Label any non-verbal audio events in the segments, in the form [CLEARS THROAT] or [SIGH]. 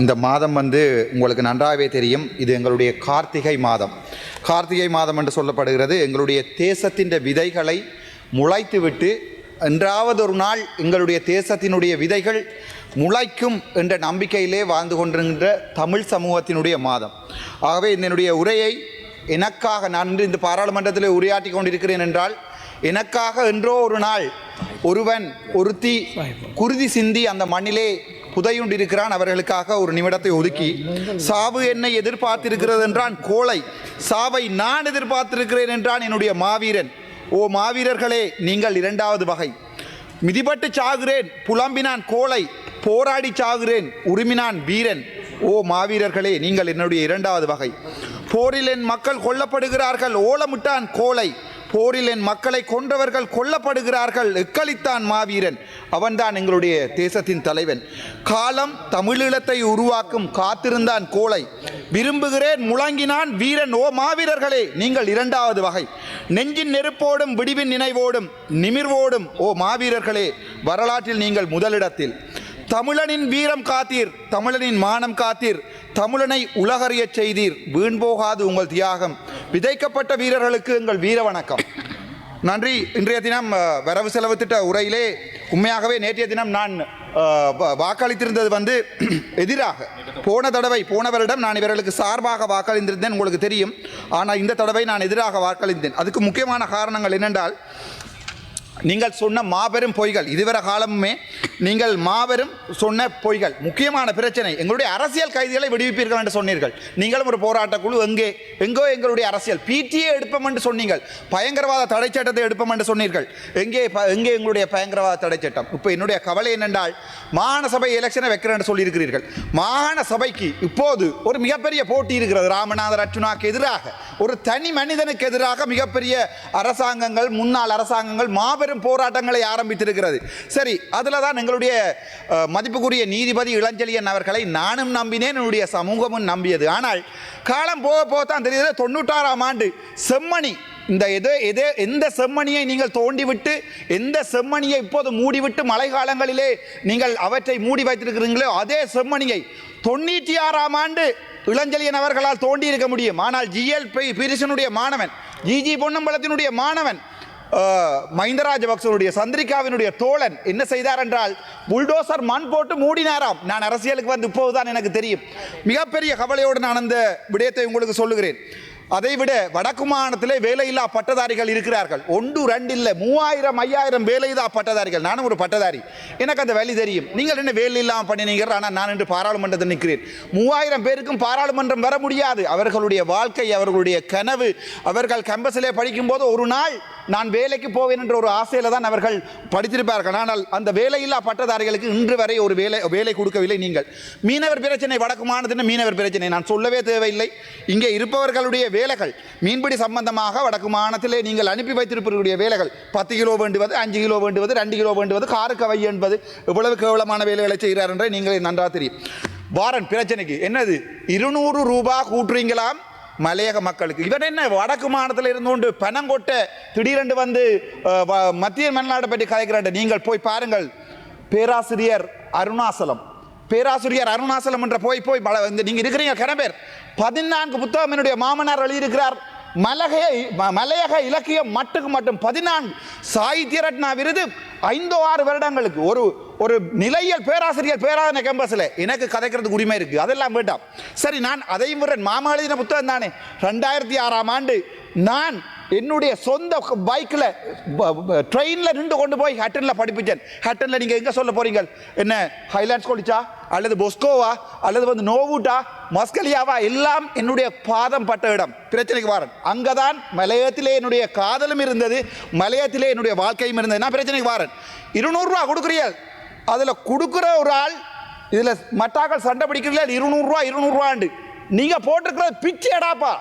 இந்த மாதம் வந்து உங்களுக்கு நன்றாகவே தெரியும். இது எங்களுடைய கார்த்திகை மாதம். கார்த்திகை மாதம் என்று சொல்லப்படுகிறது. எங்களுடைய தேசத்தின் விதைகளை முளைத்துவிட்டு என்றாவது ஒரு நாள் எங்களுடைய தேசத்தினுடைய விதைகள் முளைக்கும் என்ற நம்பிக்கையிலே வாழ்ந்து கொண்டிருக்கின்ற தமிழ் சமூகத்தினுடைய மாதம். ஆகவே என்னுடைய உரையை எனக்காக நான் இன்று இந்த பாராளுமன்றத்தில் உரையாற்றி கொண்டிருக்கிறேன் என்றால் எனக்காக என்றோ ஒரு நாள் ஒருவன் ஒருத்தி குருதி சிந்தி அந்த மண்ணிலே புதையுண்டிருக்கிறான். அவர்களுக்காக ஒரு நிமிடத்தை ஒதுக்கி சாவு என்னை எதிர்பார்த்திருக்கிறது என்றான். கோழை சாவை நான் எதிர்பார்த்திருக்கிறேன் என்றான் என்னுடைய மாவீரன். ஓ மாவீரர்களே நீங்கள் இரண்டாவது வகை. மிதிபட்டு சாகுறேன் புலம்பினான் கோழை போராடி சாகுறேன் உருமினான் வீரன். ஓ மாவீரர்களே நீங்கள் என்னுடைய இரண்டாவது வகை. போரில் என் மக்கள் கொல்லப்படுகிறார்கள் ஓலமிட்டான் கோழை. போரில் என் மக்களை கொன்றவர்கள் கொல்லப்படுகிறார்கள். எக்களித்தான் மாவீரன். அவன்தான் எங்களுடைய தேசத்தின் தலைவன். காலம் தமிழீழத்தை உருவாக்கும் காத்திருந்தான் கோளை. விரும்புகிறேன் முழங்கினான் வீரன் ஓ மாவீரர்களே. நீங்கள் இரண்டாவது வகை. நெஞ்சின் நெருப்போடும் விடிவின் நினைவோடும் நிமிர்வோடும் ஓ மாவீரர்களே. வரலாற்றில் நீங்கள் முதலிடத்தில். தமிழனின் வீரம் காத்தீர் தமிழனின் மானம் காத்தீர் தமிழனை உலகறியச் செய்தீர். வீண் போகாது உங்கள் தியாகம். விதைக்கப்பட்ட வீரர்களுக்கு எங்கள் வீர வணக்கம். நன்றி. இன்றைய தினம் வரவு செலவு திட்ட உரையிலே உண்மையாகவே நேற்றைய தினம் நான் வாக்களித்திருந்தது வந்து [CLEARS THROAT] எதிராக. போன தடவை போனவரிடம் நான் இவர்களுக்கு சார்பாக வாக்களித்திருந்தேன் உங்களுக்கு தெரியும். ஆனால் இந்த தடவை நான் எதிராக வாக்களித்தேன் அதுக்கு முக்கியமான காரணங்கள் என்னென்றால் நீங்கள் சொன்ன மாபெரும் பொய்கள் இதுவரை காலமுமே நீங்கள் மாபெரும் சொன்ன பொய்கள். முக்கியமான பிரச்சனை எங்களுடைய அரசியல் கைதிகளை விடுவிப்பீர்கள் என்று சொன்னீர்கள். நீங்களும் ஒரு போராட்ட குழு எங்கே? எங்கோ எங்களுடைய அரசியல். பிடிஏ எடுப்போம் என்று சொன்னீங்கள். பயங்கரவாத தடை சட்டத்தை எடுப்போம் என்று சொன்னீர்கள். எங்கே ப- எங்கே எங்களுடைய பயங்கரவாத தடை சட்டம்? இப்போ என்னுடைய கவலை என்னென்றால் மாகாண சபை எலெக்ஷனை வைக்கிறேன் என்று சொல்லியிருக்கிறீர்கள். மாகாண சபைக்கு இப்போது ஒரு மிகப்பெரிய போட்டி இருக்கிறது. ராமநாதர் அர்ச்சுனாக்கு எதிராக. ஒரு தனி மனிதனுக்கு எதிராக மிகப்பெரிய அரசாங்கங்கள் முன்னாள் அரசாங்கங்கள் மாபெரும் போராட்டங்களை ஆரம்பித்திருக்கிறது. சரி அதில் தான் எங்களுடைய மதிப்புக்குரிய நீதிபதி இளஞ்செழியன் அவர்களை நானும் நம்பினேன் என்னுடைய சமூகமும் நம்பியது. ஆனால் காலம் போக போக தான் தெரியுது தொண்ணூற்றாறாம் ஆண்டு செம்மணி இந்த எது எது எந்த செம்மணியை நீங்கள் தோண்டிவிட்டு எந்த செம்மணியை இப்போது மூடிவிட்டு மழை காலங்களிலே நீங்கள் அவற்றை மூடி வைத்திருக்கிறீங்களோ அதே செம்மணியை தொண்ணூற்றி ஆறாம் ஆண்டு இளஞ்செழியன் அவர்களால் தோண்டி இருக்க முடியும். ஆனால் ஜிஎல் பிரிசனுடைய மாணவன் ஜிஜி பொன்னம்பலத்தினுடைய மாணவன் மஹிந்த ராஜபக்சனுடைய சந்திரிகாவினுடைய தோழன் என்ன செய்தார் என்றால் புல்டோசர் மண் போட்டு மூடினாராம். நான் அரசியலுக்கு வந்து இப்போதுதான் எனக்கு தெரியும். மிகப்பெரிய கவலையோடு நான் அந்த விடயத்தை உங்களுக்கு சொல்லுகிறேன். அதைவிட வடக்கு மாநிலத்திலே வேலையில்லா பட்டதாரிகள் இருக்கிறார்கள். ஒன்று ரெண்டு இல்லை மூவாயிரம் ஐயாயிரம் வேலையில்லா பட்டதாரிகள். நானும் ஒரு பட்டதாரி. எனக்கு அந்த வேலை தெரியும். நீங்கள் என்ன வேலை இல்லாமல் பண்ணினீங்க ஆனால் நான் இன்று பாராளுமன்றத்தில் நிற்கிறேன். மூவாயிரம் பேருக்கும் பாராளுமன்றம் வர முடியாது. அவர்களுடைய வாழ்க்கை அவர்களுடைய கனவு அவர்கள் கம்பஸிலே படிக்கும்போது ஒரு நாள் நான் வேலைக்கு போவேன் என்ற ஒரு ஆசையில் தான் அவர்கள் படித்திருப்பார்கள். ஆனால் அந்த வேலையில்லா பட்டதாரிகளுக்கு இன்று வரை ஒரு வேலை வேலை கொடுக்கவில்லை நீங்கள். மீனவர் பிரச்சனை வடக்கு மீனவர் பிரச்சனை. நான் சொல்லவே தேவையில்லை. இங்கே இருப்பவர்களுடைய வேலைகள் மீன்பிடி சம்பந்தமாக வடக்கு மாநிலத்திலே நீங்கள் அனுப்பி வைத்திருப்பவர்களுடைய வேலைகள் பத்து கிலோ வேண்டுவது அஞ்சு கிலோ வேண்டுவது ரெண்டு கிலோ வேண்டுவது காருக்கு வை என்பது இவ்வளவு கேவலமான வேலைகளை செய்கிறார் என்றே நீங்களே நன்றாக தெரியும். வாரன் பிரச்சனைக்கு என்னது? இருநூறு ரூபாய் கூட்டுறீங்களாம்? மலையக மக்களுக்கு. இவன் என்ன வடக்கு மாநிலத்தில் இருந்து கொண்டு பணம் கொட்ட திடீரென்று வந்து வ- மத்திய மன்னாட்டை பற்றி கதைக்கிறாண்ட நீங்கள் போய் பாருங்கள். பேராசிரியர் அருணாசலம். பேராசிரியர் அருணாசலம் என்ற போய் போய் மல- இந்த நீங்கள் இருக்கிறீங்க கிணபேர் பதினான்கு புத்தகம் என்னுடைய மாமனார் எழுதியிருக்கிறார். மலகைய ம- மலையக இலக்கியம் மட்டுக்கு மட்டும் பதினான்கு. சாகித்ய ரத்னா விருது ஐந்தோ ஆறு வருடங்களுக்கு. ஒரு ஒரு நிலையியல் பேராசிரியர் பேராதன கேம்பஸில் எனக்கு கதைக்கிறதுக்கு உரிமை இருக்குது அதெல்லாம் வேண்டாம். சரி நான் அதையும் விட மாமா எழுதின புத்தகம் தானே? ரெண்டாயிரத்தி ஆறாம் ஆண்டு நான் என்னுடைய சொந்த பைக்கில் ட்ரெயினில் நின்று கொண்டு போய் ஹட்டனில் படிப்பிச்சேன். ஹட்டனில் நீங்கள் எங்கே சொல்ல போகிறீங்க என்ன ஹைலாண்ட்ஸ் காலேஜா அல்லது பொஸ்கோவா அல்லது வந்து நோவூட்டா மஸ்கலியாவா எல்லாம் என்னுடைய பாதம் பட்ட இடம். பிரச்சனைக்கு வாரன். அங்கே தான் மலையத்திலே என்னுடைய காதலும் இருந்தது. மலையத்திலே என்னுடைய வாழ்க்கையும் இருந்தது. நான் பிரச்சனைக்கு வாரன். இருநூறுரூவா கொடுக்குறீர்கள். அதில் கொடுக்குற ஒரு ஆள் இதில் மட்டாக்கள் சண்டை பிடிக்கிறதுல இருநூறுவா இருநூறுவாண்டு நீங்கள் போட்டிருக்கிறது பிச்சைடாப்பா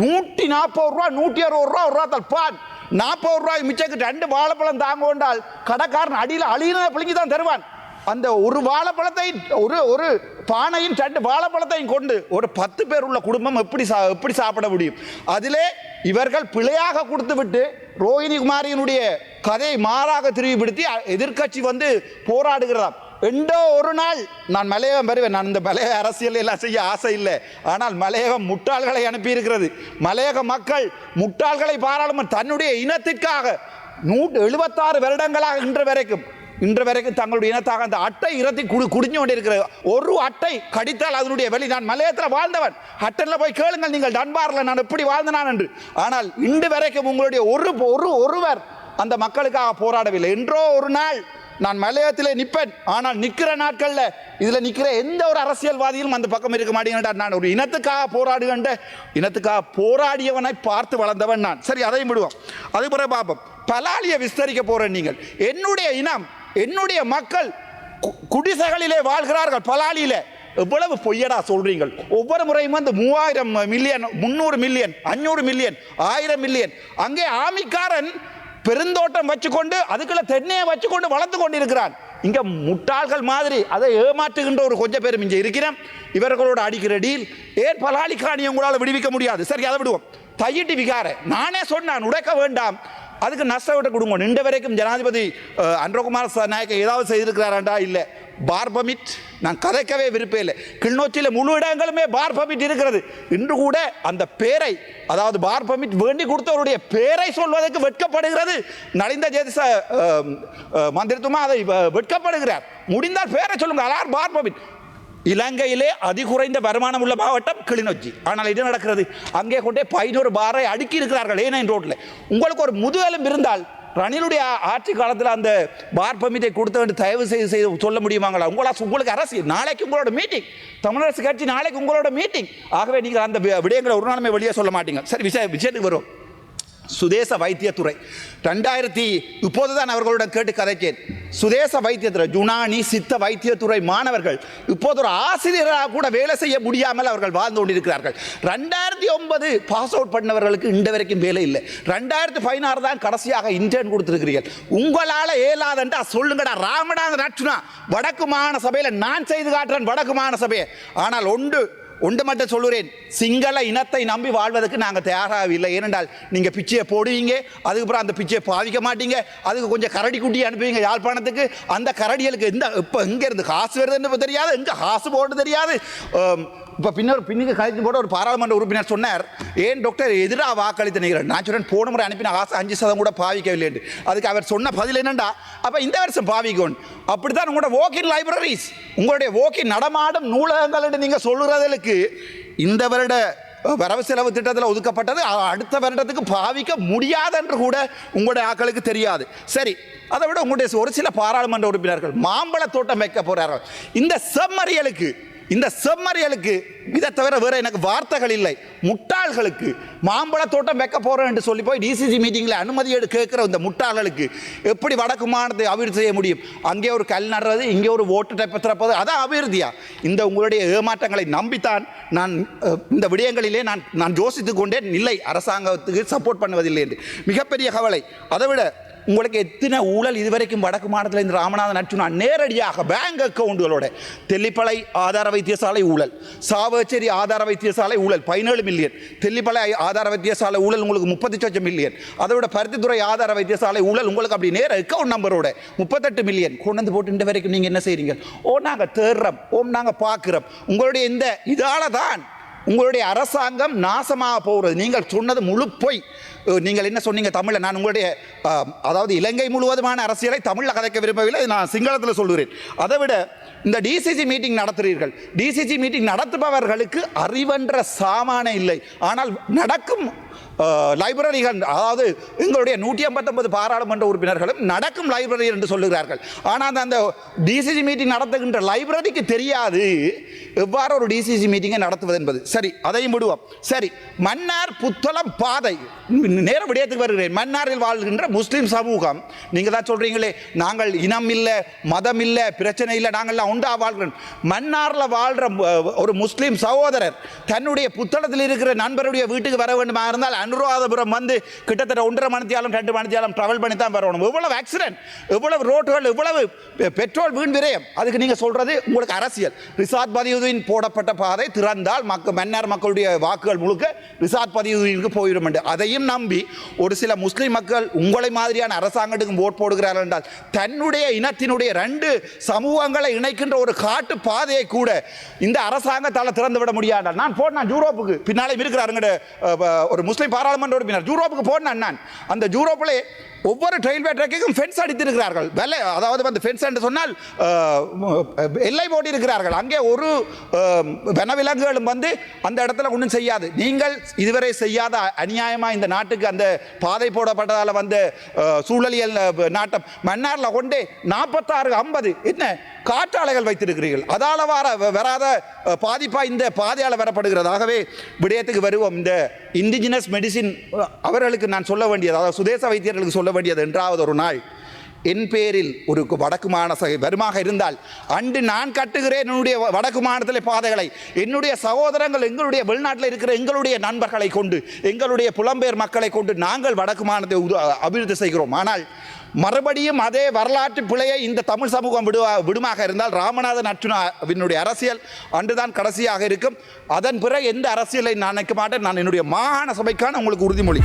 நூற்றி நாற்பது ரூபா நூற்றி அறுபது ரூபா ஒரு ரூபா தப்பான். நாற்பது ரூபாய் மிச்சக்கு ரெண்டு வாழைப்பழம் தாங்க கொண்டால் கடைக்காரன் அடியில் அழியின பிள்ளைங்க தான் தருவான். அந்த ஒரு வாழைப்பழத்தை ஒரு ஒரு பானையும் ரெண்டு வாழைப்பழத்தையும் கொண்டு ஒரு பத்து பேர் உள்ள குடும்பம் எப்படி சா எப்படி சாப்பிட முடியும்? அதிலே இவர்கள் பிழையாக கொடுத்து விட்டு ரோஹிணி குமாரியினுடைய கதை மாறாக திரும்பிப்படுத்தி எதிர்க்கட்சி வந்து போராடுகிறதாம் எண்டோ ஒரு நாள் நான் மலையகம் வருவேன். நான் இந்த மலையக அரசியல் எல்லாம் செய்ய ஆசை இல்லை. ஆனால் மலையகம் முட்டாள்களை அனுப்பியிருக்கிறது. மலையக மக்கள் முட்டாள்களை பாராளுமன்ற தன்னுடைய இனத்திற்காக நூற்று எழுபத்தாறு வருடங்களாக இன்று வரைக்கும் இன்று வரைக்கும் தங்களுடைய இனத்தாக அந்த அட்டை இரத்தி குடி குடிஞ்சு கொண்டிருக்கிற ஒரு அட்டை கடித்தால் அதனுடைய வெளி நான் மலையத்தில் வாழ்ந்தவன். அட்டனில் போய் கேளுங்கள் நீங்கள். டன்பாரில் நான் எப்படி வாழ்ந்தனான் என்று. ஆனால் இன்று வரைக்கும் உங்களுடைய ஒரு ஒரு ஒருவர் அந்த மக்களுக்காக போராடவில்லை. என்றோ ஒரு நாள் நான் மலையத்திலே நிற்பேன். ஆனால் நிற்கிற நாட்களில் இதில் நிற்கிற எந்த ஒரு அரசியல்வாதியும் அந்த பக்கம் இருக்க மாட்டேங்கிறார் நான் ஒரு இனத்துக்காக போராடுகின்ற இனத்துக்காக போராடியவனை பார்த்து வளர்ந்தவன் நான். சரி அதையும் விடுவோம். அது பிறகு பார்ப்போம். பலாலியை விஸ்தரிக்க போறேன் நீங்கள். என்னுடைய இனம் என்னுடைய மக்கள் கு- குடிசைகளிலே வாழ்கிறார்கள் பலாலியிலே. எவ்வளவு பொய்யடா சொல்றீங்க ஒவ்வொரு முறையும் வந்து மூவாயிரம் மில்லியன் முந்நூறு மில்லியன் அஞ்சூறு மில்லியன் ஆயிரம் மில்லியன். அங்கே ஆமிக்காரன் பெருந்தோட்டம் வச்சுக்கொண்டு அதுக்குள்ள தென்னையை வச்சுக்கொண்டு வளர்த்து கொண்டிருக்கிறான். இங்க முட்டாள்கள் மாதிரி அதை ஏமாற்றுகின்ற ஒரு கொஞ்சம் பேரும் இங்கே இருக்கிறோம் இவர்களோட அடிக்கிற டீல் ஏன் பலாலிக்காணி உங்களால் விடுவிக்க முடியாது? சரி அதை விடுவோம். தையிட்டு விகார. நானே சொன்னான் உடைக்க வேண்டாம். அதுக்கு நஷ்டவிட்ட கொடுங்க. நின்ற வரைக்கும் ஜனாதிபதி அன்றகுமார் நாயக்க ஏதாவது செய்திருக்கிறாராண்டா? இல்லை. பார் பமிட். நான் கதைக்கவே விருப்பம் இல்லை. கிளிநொச்சியில் முழு இடங்களுமே பார் பமிட் இருக்கிறது. இன்று கூட அந்த பேரை அதாவது பார் பமிட் வேண்டி கொடுத்தவருடைய பேரை சொல்வதற்கு வெட்கப்படுகிறது. நலிந்த ஜேதிச மந்திரத்துமா அதை வ- வெட்கப்படுகிறார். முடிந்தால் பேரை சொல்லுங்க அலார் பார் பமிட். இலங்கையிலே அதிகுறைந்த வருமானம் உள்ள மாவட்டம் கிளிநொச்சி. ஆனால் இது நடக்கிறது? அங்கே கொண்டே பதினோரு பாரை அடுக்கி இருக்கிறார்கள். ஏனைன் ரோட்டில்? உங்களுக்கு ஒரு முதுகலும் இருந்தால் ரணிலுடைய ஆட்சி காலத்தில் அந்த பார் பர்மிட்டை கொடுத்து தயவு செய்து செய்து சொல்ல முடியுமாங்களா? உங்களா உங்களுக்கு அரசு நாளைக்கு உங்களோட மீட்டிங் தமிழரசு கட்சி நாளைக்கு உங்களோட மீட்டிங் ஆகவே நீங்கள் அந்த விடயங்களை ஒரு நாளுமே வெளியே சொல்ல மாட்டீங்க. சரி விஷய விஷயத்துக்கு வரும். சுதேச வைத்தியத்துறை. ரெண்டாயிரத்தி இப்போது தான் அவர்களுடன் கேட்டு கதைச்சேன் சுதேச வைத்தியத்துறை ஜுனானி சித்த வைத்தியத்துறை மாணவர்கள் இப்போது ஒரு ஆசிரியராக கூட வேலை செய்ய முடியாமல் அவர்கள் வாழ்ந்து கொண்டிருக்கிறார்கள். ரெண்டாயிரத்தி ஒன்பது பாஸ் அவுட் பண்ணவர்களுக்கு இந்த வரைக்கும் வேலை இல்லை. ரெண்டாயிரத்தி பதினாறு தான் கடைசியாக இன்டர்ன் கொடுத்துருக்கிறீர்கள். உங்களால் ஏலாதண்டா சொல்லுங்கடா. ராமநாத நட்சுனா வடக்கு மாகாண சபையில் நான் செய்து காட்டுறேன் வடக்கு மாகாண சபையை. ஆனால் ஒன்று ஒன்று மட்டும் சொல்லுறேன். சிங்கள இனத்தை நம்பி வாழ்வதற்கு நாங்கள் தயாராகவில்லை. ஏனென்றால் நீங்கள் பிச்சையை போடுவீங்க அதுக்கப்புறம் அந்த பிச்சையை பாவிக்க மாட்டீங்க அதுக்கு கொஞ்சம் கரடி குட்டி அனுப்புவீங்க யாழ்ப்பாணத்துக்கு. அந்த கரடிகளுக்கு எந்த இப்போ எங்கே இருந்து காசு வருதுன்னு தெரியாது எங்கே காசு போடணும் தெரியாது. இப்போ பின்னர் பின்னுக்கு கழித்து போட ஒரு பாராளுமன்ற உறுப்பினர் சொன்னார் ஏன் டாக்டர் எதிராக வாக்களித்து நிற்கிறேன் நான் சொன்னேன் போன முறை அனுப்பின ஆசை அஞ்சு சதம் கூட பாவிக்கவில்லை என்று. அதுக்கு அவர் சொன்ன பதில் என்னண்டா? அப்போ இந்த வருஷம் பாவிக்கணும் அப்படித்தான் உங்களோட வாக்கின் லைப்ரரிஸ் உங்களுடைய வாக்கின் நடமாடும் நூலகங்கள் என்று நீங்கள் சொல்லுறதுக்கு இந்த வருட வரவு செலவு திட்டத்தில் ஒதுக்கப்பட்டது அடுத்த வருடத்துக்கு பாவிக்க முடியாது என்று கூட உங்களுடைய ஆக்களுக்கு தெரியாது. சரி அதை விட உங்களுடைய ஒரு சில பாராளுமன்ற உறுப்பினர்கள் மாம்பழ தோட்டம் வைக்க போகிறார்கள் இந்த செம்மறியலுக்கு இந்த செம்மறியலுக்கு. இதை தவிர வேறு எனக்கு வார்த்தைகள் இல்லை. முட்டாள்களுக்கு. மாம்பழ தோட்டம் வைக்க போகிறோம் என்று சொல்லி போய் டிசிசி மீட்டிங்கில் அனுமதி எடு கேட்குற இந்த முட்டாள்களுக்கு எப்படி வடக்கு மாநிலத்தை அபிவிருத்தி செய்ய முடியும்? அங்கே ஒரு கல் நடுறது இங்கே ஒரு ஓட்டு டைப்பை திறப்பது அதான் அபிவிருத்தியா? இந்த உங்களுடைய ஏமாற்றங்களை நம்பித்தான் நான் இந்த விடயங்களிலே நான் நான் யோசித்து கொண்டேன். இல்லை அரசாங்கத்துக்கு சப்போர்ட் பண்ணுவதில்லை என்று. மிகப்பெரிய கவலை. அதை விட உங்களுக்கு எத்தனை ஊழல் இதுவரைக்கும் வடக்கு மாநிலத்தில் இந்த ராமநாதன் நச்சுனா நேரடியாக பேங்க் அக்கௌண்டுகளோட தெல்லிப்பளை ஆதார வைத்தியசாலை ஊழல் சாவச்சேரி ஆதார வைத்தியசாலை ஊழல் பதினேழு மில்லியன் தெல்லிப்பளை ஆதார வைத்தியசாலை ஊழல் உங்களுக்கு முப்பத்தி சொச்சம் மில்லியன் அதோட பருத்தித்துறை ஆதார வைத்தியசாலை ஊழல் உங்களுக்கு அப்படி நேர அக்கௌண்ட் நம்பரோட முப்பத்தெட்டு மில்லியன் கொண்டு வந்து போட்டு இந்த வரைக்கும் நீங்கள் என்ன செய்கிறீங்க ஓ நாங்கள் தேடுறோம் ஓம் நாங்கள் பார்க்குறோம். உங்களுடைய இந்த இதால தான் உங்களுடைய அரசாங்கம் நாசமாக போகிறது. நீங்கள் சொன்னது முழு பொய். நீங்கள் என்ன சொன்னீங்க தமிழில்? நான் உங்களுடைய அதாவது இலங்கை முழுவதுமான அரசியலை தமிழில் கதைக்க விரும்பவில்லை நான் சிங்களத்தில் சொல்கிறேன் அதை விட இந்த டிசிசி மீட்டிங் நடத்துகிறீர்கள் டிசிசி மீட்டிங் நடத்துபவர்களுக்கு அறிவென்ற சாமானே இல்லை. ஆனால் நடக்கும் லைப்ரரிகள் அதாவது எங்களுடைய நூற்றி ஐம்பத்தொன்பது பாராளுமன்ற உறுப்பினர்களும் நடக்கும் லைப்ரரி என்று சொல்லுகிறார்கள். ஆனால் அந்த- அந்த டிசிசி மீட்டிங் நடத்துகின்ற லைப்ரரிக்கு தெரியாது. எவ்வாறு ஒரு டிசிசி மீட்டிங்கை நடத்துவது என்பது? சரி அதையும் விடுவோம். சரி மன்னார் புத்தளம் பாதை. நேர விடயத்துக்கு வருகிறேன். மன்னாரில் வாழ்கின்ற முஸ்லீம் சமூகம் நீங்கள் தான் சொல்கிறீங்களே நாங்கள் இனம் இல்லை மதம் இல்லை பிரச்சனை இல்லை நாங்கள்லாம் உண்டா வாழ்கிறோம். மன்னாரில் வாழ்கிற ஒரு முஸ்லீம் சகோதரர் தன்னுடைய புத்தளத்தில் இருக்கிற நண்பருடைய வீட்டுக்கு வர வேண்டுமா இருந்தால் அனுராதபுரம் வந்து கிட்டத்தட்ட ஒன்றரை மணித்தியாலும் ரெண்டு மணித்தியாலும் ட்ராவல் பண்ணி தான் வரணும். இவ்வளவு ஆக்சிடென்ட் இவ்வளவு ரோட்டுகள் இவ்வளவு பெட்ரோல் வீண் விரயம். அதுக்கு நீங்கள் சொல்கிறது உங்களுக்கு அரசியல். ரிசாத் பதிவு போடப்பட்ட பாதை திறந்தால் மக்கள் மன்னார் மக்களுடைய வாக்குகள் முழுக்க ரிசார்ட் பதிவுக்கு போயிடும் என்று. அதையும் நம்பி ஒரு சில முஸ்லீம் மக்கள் உங்களை மாதிரியான அரசாங்கத்துக்கு ஓட் போடுகிறார்கள் என்றால் தன்னுடைய இனத்தினுடைய ரெண்டு சமூகங்களை இணைக்கின்ற ஒரு காட்டு பாதையை கூட இந்த அரசாங்கத்தால் திறந்து விட முடியாது? நான் போனேன் யூரோப்புக்கு. பின்னாலே இருக்கிறாருங்க ஒரு முஸ்லீம் பாராளுமன்ற உறுப்பினர் யூரோப்புக்கு போனேன் நான். அந்த யூரோப்பிலே ஒவ்வொரு ரயில்வே ட்ராக்கையும் ஃபென்ஸ் அடித்திருக்கிறார்கள். வெள்ளை அதாவது வந்து ஃபென்ஸ் என்று சொன்னால் எல்லை எல்லை போட்டிருக்கிறார்கள். அங்கே ஒரு வனவிலங்குகளும் வந்து அந்த இடத்துல ஒன்றும் செய்யாது. நீங்கள் இதுவரை செய்யாத அநியாயமாக இந்த நாட்டுக்கு அந்த பாதை போடப்பட்டதால் வந்த சூழலியல் நாட்டம். மன்னாரில் கொண்டு நாற்பத்தாறு ஐம்பது என்ன காற்றாலைகள் வைத்திருக்கிறீர்கள். அதால் வர வராத பாதிப்பாக இந்த பாதையால் வரப்படுகிறதாகவே விடயத்துக்கு வருவோம். இந்த இண்டிஜினஸ் மெடிசின் அவர்களுக்கு நான் சொல்ல வேண்டியது அதாவது சுதேச வைத்தியர்களுக்கு சொல்ல வேண்டியது என்றாவது ஒரு நாள். என் பேரில் ஒரு வடக்கு மாநில சகை வருமாக இருந்தால் அன்று நான் கட்டுகிறேன் என்னுடைய வ- வடக்கு மாநிலத்தில் பாதைகளை. என்னுடைய சகோதரங்கள் எங்களுடைய வெளிநாட்டில் இருக்கிற எங்களுடைய நண்பர்களை கொண்டு எங்களுடைய புலம்பெயர் மக்களை கொண்டு நாங்கள் வடக்கு மாநிலத்தை அபிவிருத்தி செய்கிறோம். ஆனால் மறுபடியும் அதே வரலாற்று பிழையை இந்த தமிழ் சமூகம் விடுவா விடுமாக இருந்தால் ராமநாதன் அர்ஜுனாவினுடைய அரசியல் அன்றுதான் கடைசியாக இருக்கும். அதன் பிறகு எந்த அரசியலை நான் நினைக்க மாட்டேன். நான் என்னுடைய மாகாண சபைக்கான உங்களுக்கு உறுதிமொழி.